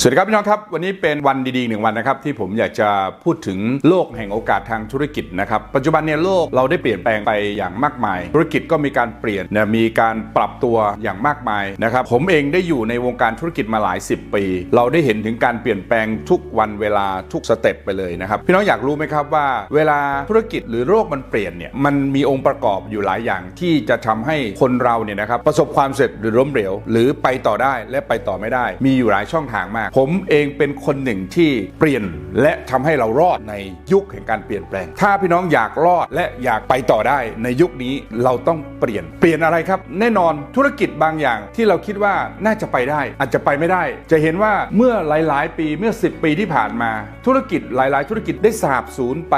สวัสดีครับพี่น้องครับ วันนี้เป็นวันดีๆหนึ่งวันนะครับที่ผมอยากจะพูดถึงโลกแห่งโอกาสทางธุรกิจนะครับปัจจุบันเนี่ยโลกเราได้เปลี่ยนแปลงไปอย่างมากมาย ธุรกิจก็มีการเปลี่ยนนะมีการปรับตัวอย่างมากมายนะครับผมเองได้อยู่ในวงการธุรกิจมาหลาย 10 ปี เราได้เห็นถึงการเปลี่ยนแปลงทุกวันเวลาทุกสเต็ปไปเลยนะครับพี่น้องอยากรู้ไหมครับว่า เวลาธุรกิจหรือโลกมันเปลี่ยนเนี่ยมันมีองค์ประกอบอยู่หลายอย่างที่จะทำให้คนเราเนี่ยนะครับประสบความสำเร็จหรือล้มเหลวหรือไปต่อได้และไปต่อไม่ได้ มีอยู่หลายช่องทางมากผมเองเป็นคนหนึ่งที่เปลี่ยนและทำให้เรารอดในยุคแห่งการเปลี่ยนแปลง ถ้าพี่น้องอยากรอดและอยากไปต่อได้ในยุคนี้เราต้องเปลี่ยน เปลี่ยนอะไรครับ แน่นอนธุรกิจบางอย่างที่เราคิดว่าน่าจะไปได้ อาจจะไปไม่ได้ จะเห็นว่าเมื่อหลาย ๆ ปีเมื่อ 10 ปีที่ผ่านมา ธุรกิจหลาย ๆ ธุรกิจได้สาบสูญไป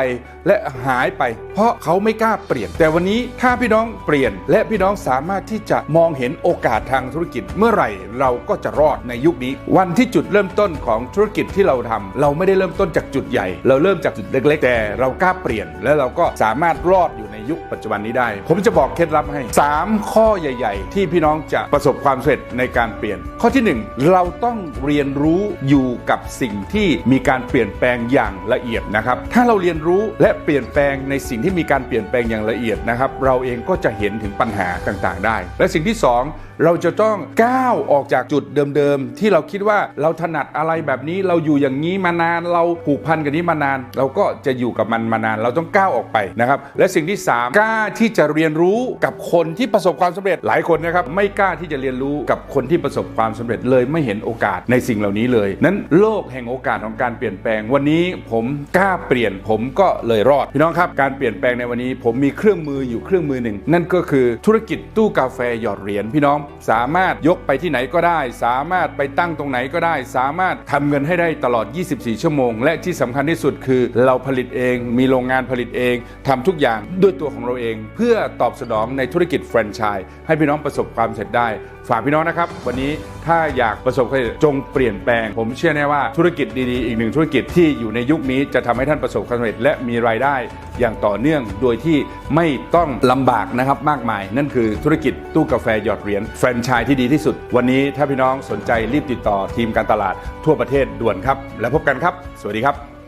และหายไป เพราะเขาไม่กล้าเปลี่ยน แต่วันนี้ถ้าพี่น้องเปลี่ยน และพี่น้องสามารถที่จะมองเห็นโอกาสทางธุรกิจ เมื่อไหร่เราก็จะรอดในยุคนี้ วันที่จุดเริ่มริ่มต้นของธุรกิจที่เราทำเราไม่ได้เริ่มต้นจากจุดใหญ่ เราเริ่มจากจุดเล็ก ๆ แต่เรากล้าเปลี่ยน และเราก็สามารถรอดอยู่ในยุคปัจจุบันนี้ได้ ผมจะบอกเคล็ดลับให้ 3 ข้อใหญ่ ๆ ที่พี่น้องจะประสบความสำเร็จในการเปลี่ยน ข้อที่ 1 เราต้องเรียนรู้อยู่กับสิ่งที่มีการเปลี่ยนแปลงอย่างละเอียดนะครับ ถ้าเราเรียนรู้และเปลี่ยนแปลงในสิ่งที่มีการเปลี่ยนแปลงอย่างละเอียดนะครับ เราเองก็จะเห็นถึงปัญหาต่างๆ ได้ และสิ่งที่ 2 เราจะต้องก้าวออกจากจุดเดิมๆ ที่เราคิดว่าเราถนัดอะไรแบบนี้เราอยู่อย่างนี้มานานเราผูกพันกับนี้มานาน เราก็จะอยู่กับมันมานาน เราต้องก้าวออกไปนะครับ และสิ่งที่ 3 กล้าที่จะเรียนรู้กับคนที่ประสบความสำเร็จหลายคนนะครับ ไม่กล้าที่จะเรียนรู้กับคนที่ประสบความสำเร็จเลยไม่เห็นโอกาสในสิ่งเหล่านี้เลย นั้นโลกแห่งโอกาสของการเปลี่ยนแปลงวันนี้ผมกล้าเปลี่ยนผมก็เลยรอดพี่น้องครับการเปลี่ยนแปลงในวันนี้ ผมมีเครื่องมืออยู่เครื่องมือหนึ่งนั่นก็คือธุรกิจตู้กาแฟหยอดเหรียญพี่น้องสามารถยกไปที่ไหนก็ได้ สามารถไปตั้งตรงไหนก็ได้ สามารถทำเงินให้ได้ตลอด 24 ชั่วโมง และที่สำคัญที่สุดคือ เราผลิตเอง มีโรงงานผลิตเองทำทุกอย่างด้วยตัวของเราเอง เพื่อตอบสนองในธุรกิจแฟรนไชส์ให้พี่น้องประสบความสำเร็จได้ ฝากพี่น้องนะครับ วันนี้ถ้าอยากประสบความสำเร็จจงเปลี่ยนแปลง ผมเชื่อแน่ว่าธุรกิจดีๆ อีกหนึ่งธุรกิจที่อยู่ในยุคนี้จะทำให้ท่านประสบความสำเร็จและมีรายได้อย่างต่อเนื่องโดยที่ไม่ต้องลำบากนะครับมากมาย นั่นคือธุรกิจตู้กาแฟหยอดเหรียญแฟรนไชส์ที่ดีที่สุด วันนี้ถ้าพี่น้องสนใจรีบติดต่อทีมการตลาดทั่วประเทศด่วนครับ แล้วพบกันครับ สวัสดีครับ